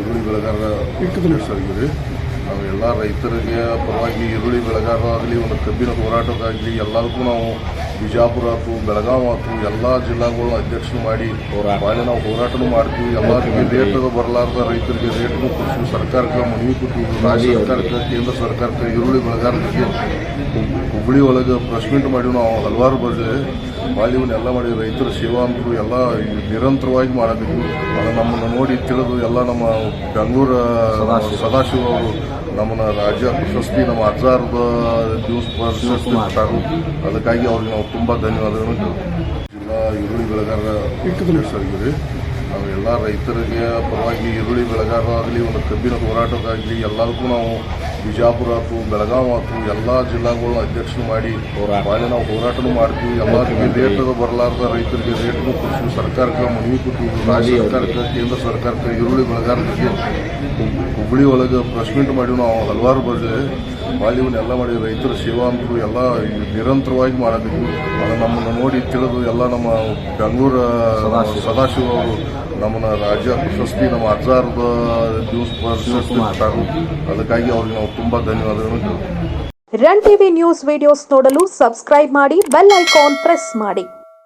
ಈರುಳ್ಳಿ ಬೆಳೆಗಾರರ ಹೆಸರಿಗಿದೆ ನಾವು ಎಲ್ಲ ರೈತರಿಗೆ ಪರವಾಗಿ ಈರುಳ್ಳಿ ಬೆಳೆಗಾರರು ಆಗಲಿ, ಒಂದು ಕಬ್ಬಿನ ಹೋರಾಟಕ್ಕಾಗಲಿ ಎಲ್ಲರಿಗೂ ನಾವು ಬಿಜಾಪುರ ಆಯ್ತು ಬೆಳಗಾವಿ ಆಯ್ತು ಎಲ್ಲ ಜಿಲ್ಲಾಗಳು ಅಧ್ಯಕ್ಷರು ಮಾಡಿ ಬಾಳೆ ನಾವು ಹೋರಾಟನೂ ಮಾಡ್ತೀವಿ. ಎಲ್ಲರಿಗೆ ರೇಟ್ ಬರಲಾರ್ದ ರೈತರಿಗೆ ರೇಟ್ನು ಕೊಡ್ತೀವಿ ಸರ್ಕಾರಕ್ಕೆ ಮನವಿ ಕೊಟ್ಟಿವಿ ರಾಜ್ಯ ಸರ್ಕಾರಕ್ಕೆ, ಕೇಂದ್ರ ಸರ್ಕಾರಕ್ಕೆ ಈರುಳ್ಳಿ ಬೆಳೆಗಾರರಿಗೆ ಹುಬ್- ಹುಬ್ಳಿ ಒಳಗೆ ಪ್ರೆಸ್ಮೆಂಟ್ ಮಾಡಿ ನಾವು ಹಲವಾರು ಬಾಲ್ಯವನ್ನು ಎಲ್ಲ ಮಾಡಿ ರೈತರ ಸೇವಾ ಅಂತೂ ಎಲ್ಲ ನಿರಂತರವಾಗಿ ಮಾಡಬೇಕು. ಅದು ನಮ್ಮನ್ನು ನೋಡಿ ತಿಳಿದು ಎಲ್ಲ ನಮ್ಮ ಬೆಂಗಳೂರು ಸದಾಶಿವ ಅವರು ನಮ್ಮನ್ನು ರಾಜ್ಯ ಪ್ರಶಸ್ತಿ, ನಮ್ಮ ಹಜಾರದ ದಿವಸ ಪ್ರಶಸ್ತಿ ಕೊಟ್ಟಾರು. ಅದಕ್ಕಾಗಿ ಅವ್ರಿಗೆ ನಾವು ತುಂಬ ಧನ್ಯವಾದಗಳನ್ನು ಹೇಳ್ತೀವಿ. ಜಿಲ್ಲಾ ಈರುಳ್ಳಿ ಬೆಳೆಗಾರ ಸರಿಗಿರಿ ನಾವು ಎಲ್ಲ ರೈತರಿಗೆ ಪರವಾಗಿ ಈರುಳ್ಳಿ ಬೆಳೆಗಾರರಾಗಲಿ, ಒಂದು ಕಬ್ಬಿನ ಹೋರಾಟಕ್ಕಾಗಲಿ ಎಲ್ಲದಕ್ಕೂ ನಾವು ಬಿಜಾಪುರ ಆಯ್ತು ಬೆಳಗಾವಿ ಆಯ್ತು ಎಲ್ಲ ಜಿಲ್ಲಾಗಳನ್ನ ಅಧ್ಯಕ್ಷರು ಮಾಡಿ ಬಾಳೆ ನಾವು ಹೋರಾಟನೂ ಮಾಡ್ತೀವಿ. ಎಲ್ಲರಿಗೆ ರೇಟ್ ಬರಲಾರ್ದ ರೈತರಿಗೆ ರೇಟ್ನು ಕೊಡ್ತೀವಿ ಸರ್ಕಾರಕ್ಕೆ ಮನವಿ ಕೊಟ್ಟಿವಿ ರಾಜ್ಯ ಸರ್ಕಾರಕ್ಕೆ ಕೇಂದ್ರ ಸರ್ಕಾರಕ್ಕೆ ಈರುಳ್ಳಿ ಬೆಳೆಗಾರರಿಗೆ ಹುಬ್- ಹುಬ್ಳಿ ಒಳಗೆ ಪ್ರೆಸ್ ಮೀಟ್ ಮಾಡಿ ನಾವು ಹಲವಾರು ಬಜೆ ಭಾಳ ಎಲ್ಲ ಮಾಡಿ ರೈತರ ಸೇವಾ ಅಂತೂ ಎಲ್ಲ ನಿರಂತರವಾಗಿ ಮಾಡಬೇಕು. ಅದು ನಮ್ಮನ್ನು ನೋಡಿ ತಿಳಿದು ಎಲ್ಲ ನಮ್ಮ ಬೆಂಗಳೂರು ಸದಾಶಿವ. ಅವರು ನಮ್ಮನ್ನ ರಾಜ್ಯ ಪ್ರಶಸ್ತಿ ನಮ್ಮ ಹಜಾರದ ದಿವಸ ಪ್ರಶಸ್ತಿ ಅದಕ್ಕಾಗಿ ಅವ್ರಿಗೆ ನಾವು ತುಂಬ ಧನ್ಯವಾದಗಳನ್ನು ಹೇಳ್ತೀವಿ. ರನ್ ಟಿವಿ ನ್ಯೂಸ್ ವಿಡಿಯೋಸ್ ನೋಡಲು ಸಬ್ಸ್ಕ್ರೈಬ್ ಮಾಡಿ ಬೆಲ್ ಐಕಾನ್ ಪ್ರೆಸ್ ಮಾಡಿ.